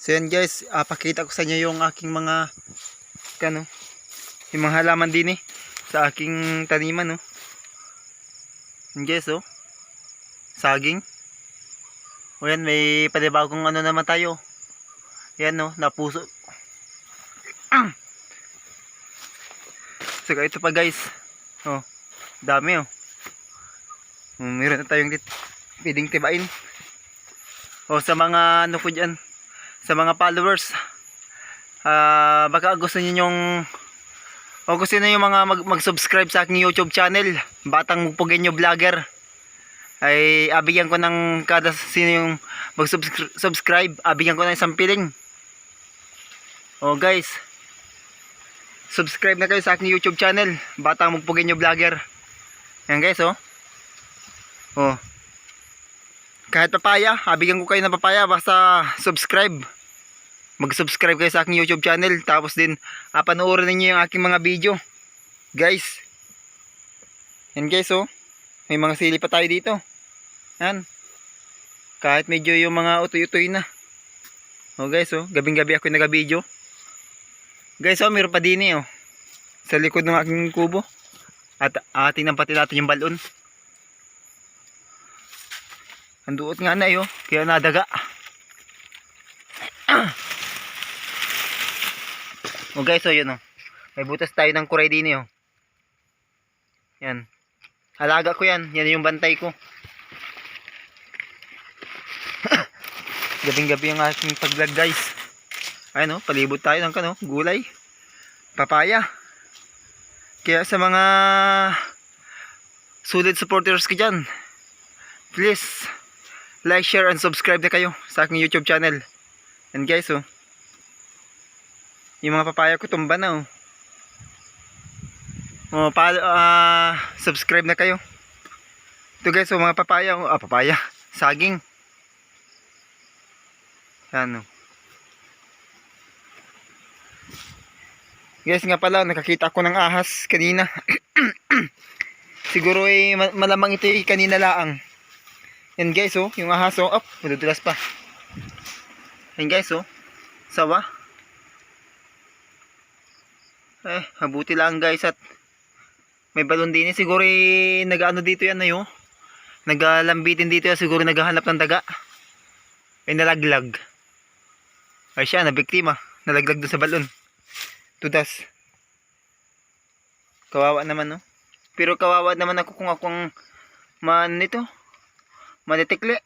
So yan guys, ah, pakita ko sa inyo yung aking mga kano, yung mga halaman din eh sa aking taniman no. Yan guys oh. Saging. O yan, may panibagong ano naman tayo. Yan no, napuso. Saka ito pa guys. Oh, dami oh. Hmm, Meron na tayong pwedeng tibain. O sa mga ano po dyan, sa mga followers, ah baka gusto niyo yung o gusto niyo yung mga mag- mag-subscribe sa aking YouTube channel, Batang Pugenyo Vlogger. Ay abigyan ko ng kada sino yung mag-subscribe, abigyan ko ng isang piling. O guys, subscribe na kayo sa aking YouTube channel, Batang Pugenyo Vlogger. Yan guys, oh. Oh. Kahit papaya, abigyan ko kayo ng papaya basta subscribe. Mag-subscribe kayo sa aking YouTube channel tapos din ah, panoorin niyo yung aking mga video. Guys. Yan guys oh. May mga sili pa tayo dito. Yan. Kahit medyo yung mga utoy-utoy na. Oh guys oh, gabing-gabi ako nag-video. Guys oh, meron pa din eh oh. Sa likod ng aking kubo. At atin ang pati natin yung balon. Ang duot nga na yo, kaya nadaga. o guys, so yun oh. May butas tayo ng kuray din oh. Yan. Halaga ko yan. Yan yung bantay ko. Gabing gabi yung aking paglag guys. Ayun oh, palibot tayo ng kano, gulay. Papaya. Kaya sa mga solid supporters ko dyan, please like, share, and subscribe na kayo sa aking YouTube channel. And guys, oh, yung mga papaya ko tumba na, oh. Oh, pa, ah, subscribe na kayo. Ito guys, oh, mga papaya, oh, ah, papaya, saging. Yan, oh. Guys, nga pala, nakakita ako ng ahas kanina. Siguro eh, ma- malamang ito eh, kanina laang. Yan guys oh, yung ahas oh, up, pa. Yan guys oh, sawa. Eh, mabuti lang guys at may balon din eh. Siguro eh, nag-ano dito yan na yun. Nagalambitin dito yan, siguro naghahanap ng daga. Eh, nalaglag. Ay siya, nabiktima. Nalaglag doon sa balon. Tudas. Kawawa naman no. Pero kawawa naman ako kung akong man nito matitikli.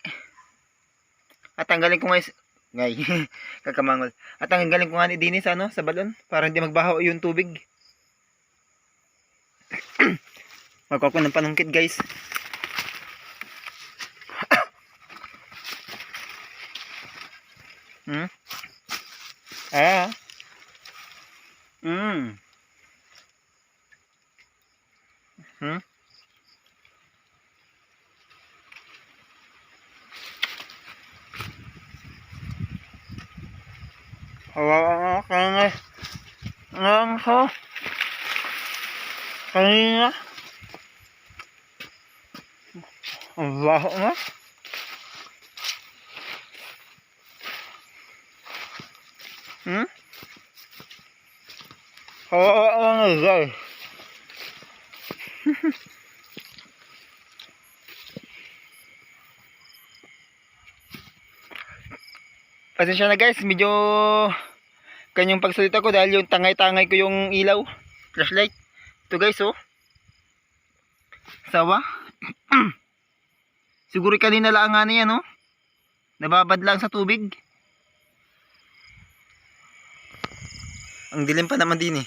At tanggalin ko ngayon, ngay, kakamangol. At tanggalin ko nga ni Dini sa, ano, sa balon para hindi magbaho yung tubig. Magkuha ko ng panungkit guys. hmm? Ah. Hmm. Hmm? Hawakan ka nga. Ang ho. Kanina. Ang baho nga. Hmm? Hawakan ka nga guys. Pasensya na guys, medyo kanyang pagsalita ko dahil yung tangay-tangay ko yung ilaw, flashlight. Ito guys oh. Sawa. Siguro kanina lang nga niya no. Nababad lang sa tubig. Ang dilim pa naman din eh.